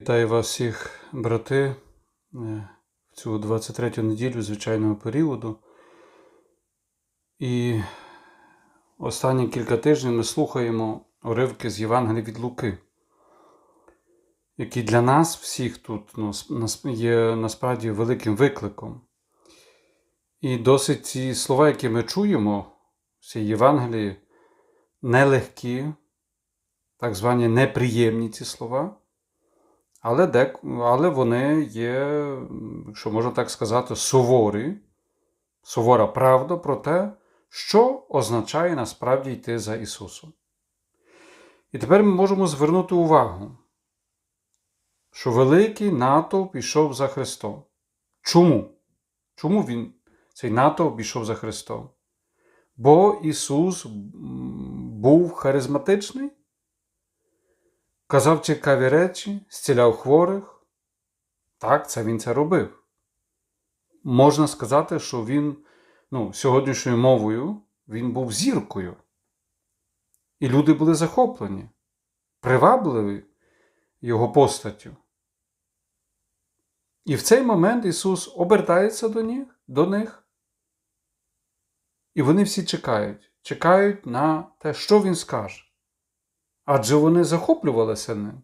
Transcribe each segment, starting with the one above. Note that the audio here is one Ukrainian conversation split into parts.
Вітаю вас всіх, брати, е, в цю 23 ю неділю звичайного періоду. І останні кілька тижнів ми слухаємо уривки з Євангелія від Луки, які для нас всіх тут ну, є насправді великим викликом. І досить ці слова, які ми чуємо в цій Євангелії, нелегкі, так звані неприємні ці слова. Але, дек, але вони є, якщо можна так сказати, суворі, сувора правда про те, що означає насправді йти за Ісусом. І тепер ми можемо звернути увагу, що великий натовп пішов за Христом. Чому? Чому він, цей натовп пішов за Христом? Бо Ісус був харизматичний? Казав цікаві речі, зціляв хворих. Так, це він це робив. Можна сказати, що він, ну, сьогоднішньою мовою, він був зіркою. І люди були захоплені, привабливі його постаттю. І в цей момент Ісус обертається до них, до них, і вони всі чекають, чекають на те, що Він скаже адже вони захоплювалися ним.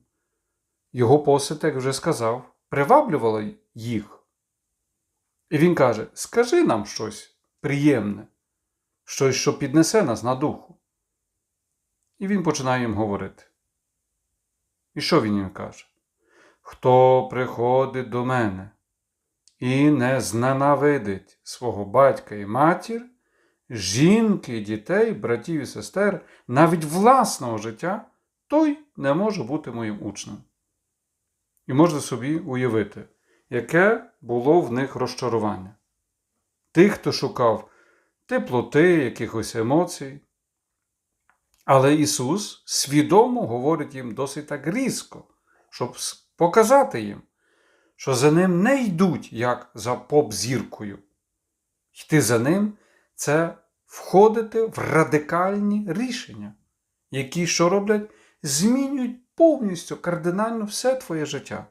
Його посвят, як вже сказав, приваблювало їх. І він каже: Скажи нам щось приємне, щось, що піднесе нас на духу. І він починає їм говорити. І що він їм каже? Хто приходить до мене і не зненавидить свого батька і матір, жінки, дітей, братів і сестер, навіть власного життя, той не може бути моїм учнем. І можна собі уявити, яке було в них розчарування. Тих, хто шукав теплоти, якихось емоцій. Але Ісус свідомо говорить їм досить так різко, щоб показати їм, що за ним не йдуть як за поп-зіркою. Йти за ним це входити в радикальні рішення, які що роблять? Змінюють повністю кардинально все твоє життя.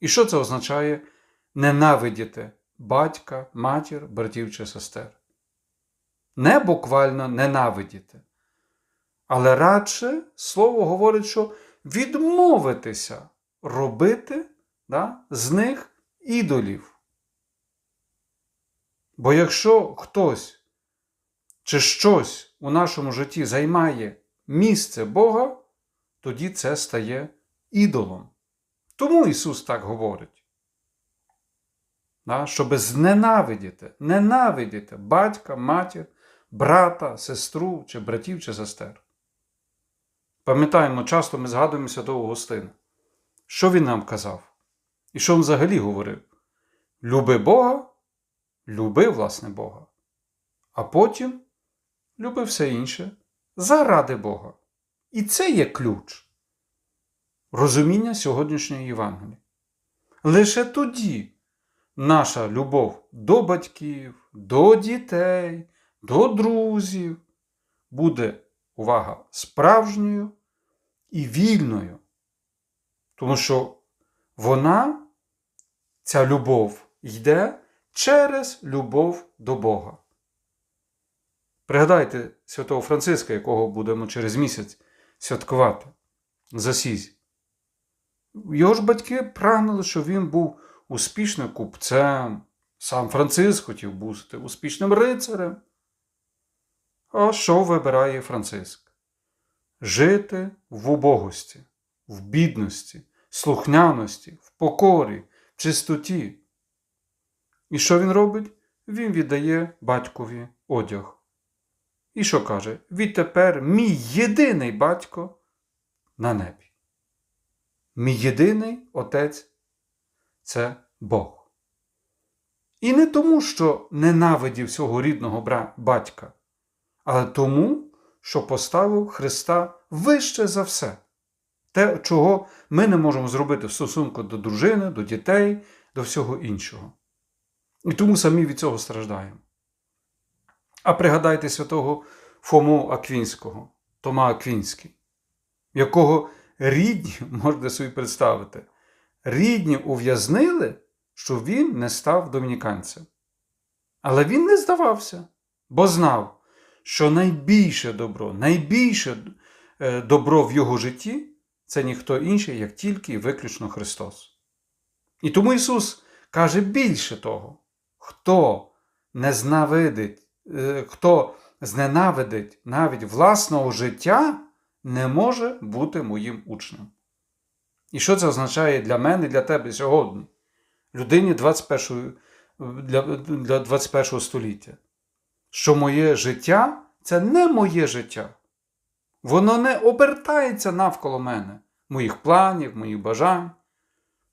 І що це означає ненавидіти батька, матір, братів чи сестер? Не буквально ненавидіти. Але радше слово говорить, що відмовитися робити да, з них ідолів. Бо якщо хтось чи щось у нашому житті займає місце Бога, тоді це стає ідолом. Тому Ісус так говорить. Да? Щоб зненавидіти, ненавидіти батька, матір, брата, сестру, чи братів, чи сестер. Пам'ятаємо, часто ми згадуємо святого Гостина. Що він нам казав? І що він взагалі говорив? Люби Бога, люби, власне, Бога. А потім люби все інше заради Бога. І це є ключ розуміння сьогоднішньої Євангелії. Лише тоді наша любов до батьків, до дітей, до друзів буде увага справжньою і вільною. Тому що вона, ця любов, йде через любов до Бога. Пригадайте святого Франциска, якого будемо через місяць святкувати за Сізі. Його ж батьки прагнули, щоб він був успішним купцем. Сам Франциск хотів бути успішним рицарем. А що вибирає Франциск? Жити в убогості, в бідності, слухняності, в покорі, в чистоті. І що він робить? Він віддає батькові одяг. І що каже? Відтепер мій єдиний батько на небі. Мій єдиний отець це Бог. І не тому, що ненавидів свого рідного батька, але тому, що поставив Христа вище за все. Те, чого ми не можемо зробити в стосунку до дружини, до дітей, до всього іншого. І тому самі від цього страждаємо. А пригадайте святого Фому Аквінського, Тома Аквінський, якого рідні, можете собі представити, рідні ув'язнили, що він не став домініканцем. Але він не здавався, бо знав, що найбільше добро, найбільше е, добро в його житті це ніхто інший, як тільки і виключно Христос. І тому Ісус каже більше того, хто не знавидить, хто зненавидить навіть власного життя, не може бути моїм учнем. І що це означає для мене, і для тебе сьогодні, людині 21, для, для 21 століття? Що моє життя це не моє життя. Воно не обертається навколо мене, моїх планів, моїх бажань.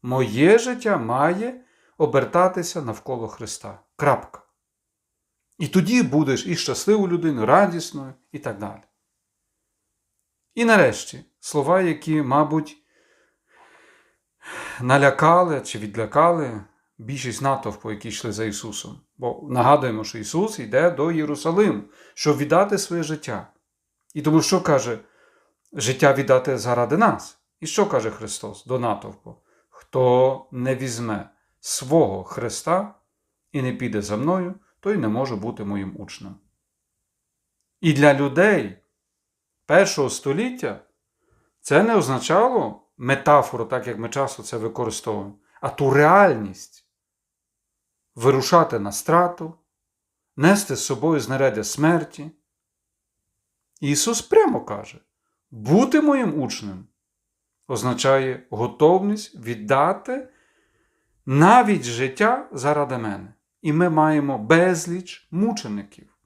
Моє життя має обертатися навколо Христа. Крапка. І тоді будеш і щасливою людиною, радісною і так далі. І нарешті слова, які, мабуть, налякали чи відлякали більшість натовпу, які йшли за Ісусом. Бо нагадуємо, що Ісус йде до Єрусалиму, щоб віддати своє життя. І тому що каже, життя віддати заради нас. І що каже Христос до натовпу? Хто не візьме свого Христа і не піде за мною, той не може бути моїм учнем. І для людей першого століття це не означало метафору, так як ми часто це використовуємо, а ту реальність вирушати на страту, нести з собою знаряддя смерті. Ісус прямо каже: бути моїм учнем означає готовність віддати навіть життя заради мене. І ми маємо безліч мучеників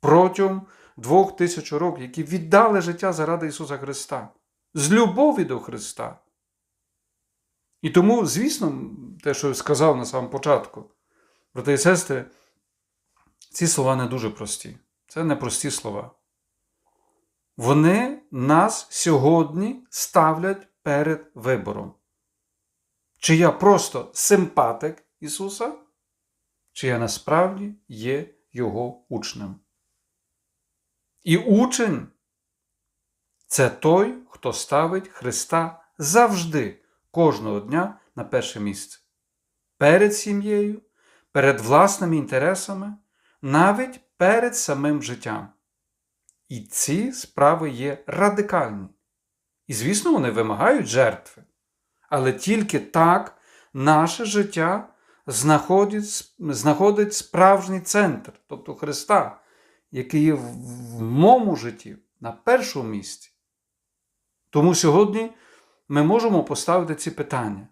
протягом двох тисяч років, які віддали життя заради Ісуса Христа, з любові до Христа. І тому, звісно, те, що я сказав на самому початку, брати і сестри, ці слова не дуже прості. Це не прості слова. Вони нас сьогодні ставлять перед вибором. Чи я просто симпатик Ісуса, чи я насправді є Його учнем. І учень це той, хто ставить Христа завжди, кожного дня на перше місце. Перед сім'єю, перед власними інтересами, навіть перед самим життям. І ці справи є радикальні. І, звісно, вони вимагають жертви. Але тільки так наше життя знаходить, знаходить справжній центр, тобто Христа, який є в моєму житті на першому місці. Тому сьогодні ми можемо поставити ці питання.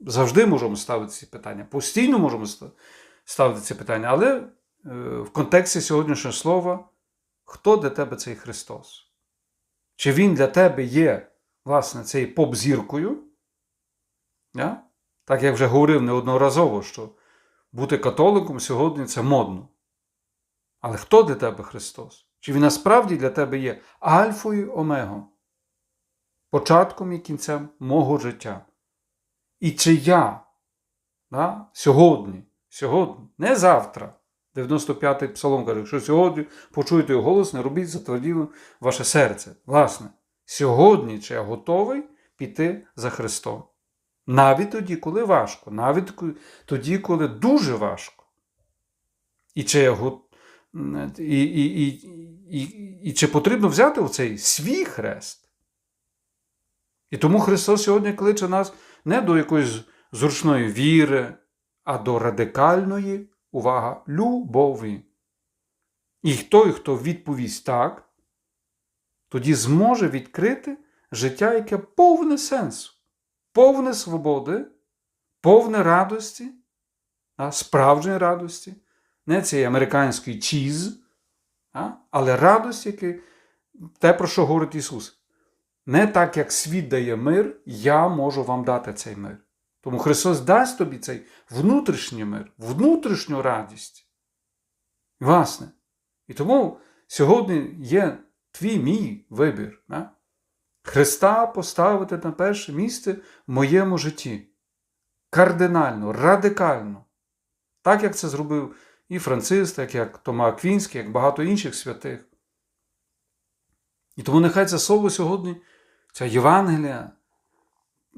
Завжди можемо ставити ці питання, постійно можемо ставити ці питання, але в контексті сьогоднішнього слова, хто для тебе цей Христос? Чи Він для тебе є, власне, цією поп-зіркою? Yeah? Так я вже говорив неодноразово, що бути католиком сьогодні це модно. Але хто для тебе Христос? Чи Він насправді для тебе є Альфою Омегом, початком і кінцем мого життя? І чи я да, сьогодні, сьогодні, не завтра, 95-й псалом каже, що сьогодні почуєте його голос, не робіть затверділо ваше серце. Власне, сьогодні чи я готовий піти за Христом. Навіть тоді, коли важко, навіть тоді, коли дуже важко. І чи я і, і, і, і, і чи потрібно взяти оцей свій хрест? І тому Христос сьогодні кличе нас не до якоїсь зручної віри, а до радикальної увага, любові. І той, хто відповість так, тоді зможе відкрити життя, яке повне сенсу, повне свободи, повне радості, справжньої радості, не цієї американської чіз, але радості, яке, те, про що говорить Ісус. Не так, як світ дає мир, я можу вам дати цей мир. Тому Христос дасть тобі цей внутрішній мир, внутрішню радість. Власне. І тому сьогодні є твій мій вибір. Не? Христа поставити на перше місце в моєму житті. Кардинально, радикально. Так як це зробив і Франциск, так як Тома Аквінський, як багато інших святих. І тому нехай це слово сьогодні, ця Євангелія,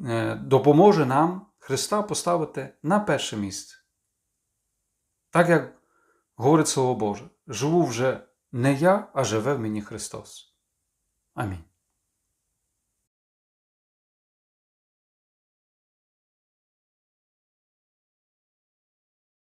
е, допоможе нам Христа поставити на перше місце. Так як говорить Слово Боже, живу вже не я, а живе в мені Христос. Амінь.